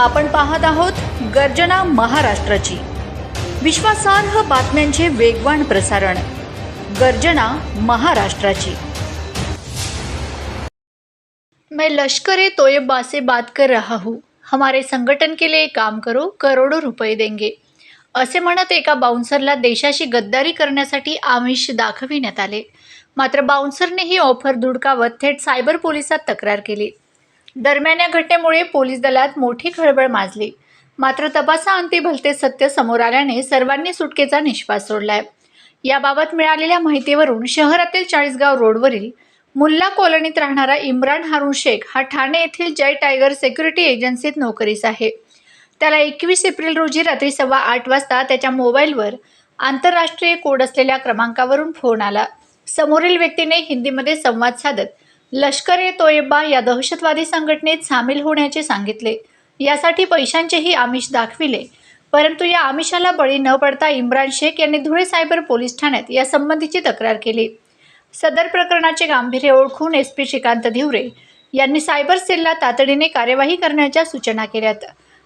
आपण पाहत आहोत गर्जना महाराष्ट्राची. विश्वासार्ह बातम्यांचे वेगवान प्रसारण. गर्जना महाराष्ट्राची. मैं लश्कर ए तोयबा से बात कर रहा हूँ. हमारे संघटन के लिए काम करो करोडो रुपये देंगे. असे म्हणत एका बाउन्सरला देशाशी गद्दारी करण्यासाठी आमिष दाखविण्यात आले. मात्र बाउन्सरने ही ऑफर धुडकावत थेट सायबर पोलिसात तक्रार केली. दरम्यान या घटनेमुळे पोलीस दलात मोठी खळबळ माजली. मात्र तपासाअंती भलते सत्य समोर आल्याने सर्वांनी सुटकेचा निश्वास सोडलाय. याबाबत मिळालेल्या माहितीवरून शहरातील चाळीसगाव रोडवरील मुल्ला कॉलनीत राहणारा इम्रान हारून शेख हा ठाणे येथील जय टायगर सेक्युरिटी एजन्सीत नोकरीस आहे. त्याला एकवीस एप्रिल रोजी रात्री सव्वा आठ वाजता त्याच्या मोबाईलवर आंतरराष्ट्रीय कोड असलेल्या क्रमांकावरून फोन आला. समोरील व्यक्तीने हिंदीमध्ये संवाद साधत लष्कर ए तोयबा या दहशतवादी संघटनेत सामील होण्याचे सांगितले. यासाठी पैशांचेही आमिष दाखविले. परंतु या आमिषाला बळी न पडता इम्रान शेख यांनी धुळे सायबर पोलीस ठाण्यात या संबंधीची तक्रार केली. सदर प्रकरणाचे गांभीर्य ओळखून एस पी श्रीकांत धिवरे यांनी सायबर सेलला तातडीने कार्यवाही करण्याच्या सूचना केल्यात.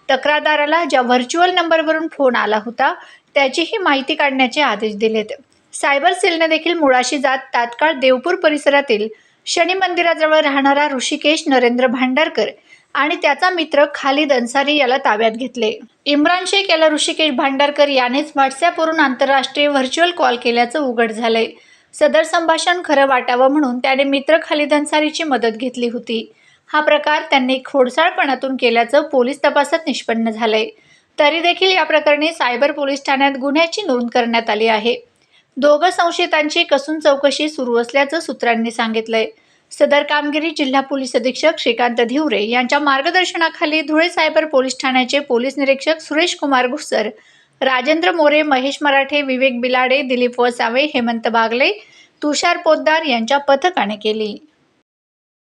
तक्रारदाराला ज्या व्हर्च्युअल नंबरवरून फोन आला होता त्याचीही माहिती काढण्याचे आदेश दिलेत. सायबर सेलने देखील मुळाशी जात तात्काळ देवपूर परिसरातील शनी मंदिराजवळ राहणारा ऋषिकेश नरेंद्र भांडारकर आणि त्याचा मित्र खालिद अन्सारी याला ताब्यात घेतले. इम्रान शेख याला ऋषिकेश भांडारकर यानेच व्हॉट्सॲपवरून आंतरराष्ट्रीय व्हर्च्युअल कॉल केल्याचं उघड झालंय. सदर संभाषण खरं वाटावं म्हणून त्याने मित्र खालिद अन्सारीची मदत घेतली होती. हा प्रकार त्यांनी खोडसाळपणातून केल्याचं पोलीस तपासात निष्पन्न झालंय. तरी देखील या प्रकरणी सायबर पोलीस ठाण्यात गुन्ह्याची नोंद करण्यात आली आहे. दोघं संशयितांची कसून चौकशी सुरू असल्याचं सूत्रांनी सांगितलंय. सदर कामगिरी जिल्हा पोलीस अधीक्षक श्रीकांत धिवरे यांच्या मार्गदर्शनाखाली धुळे सायबर पोलीस ठाण्याचे पोलीस निरीक्षक सुरेश कुमार घुसर राजेंद्र मोरे महेश मराठे विवेक बिलाडे दिलीप वसावे हेमंत बागले तुषार पोद्दार यांच्या पथकाने केली.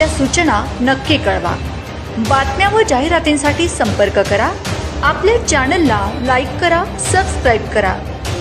या सूचना नक्की कळवा. बातम्या व जाहिरातींसाठी संपर्क करा. आपल्या चॅनलला लाईक करा सबस्क्राईब करा.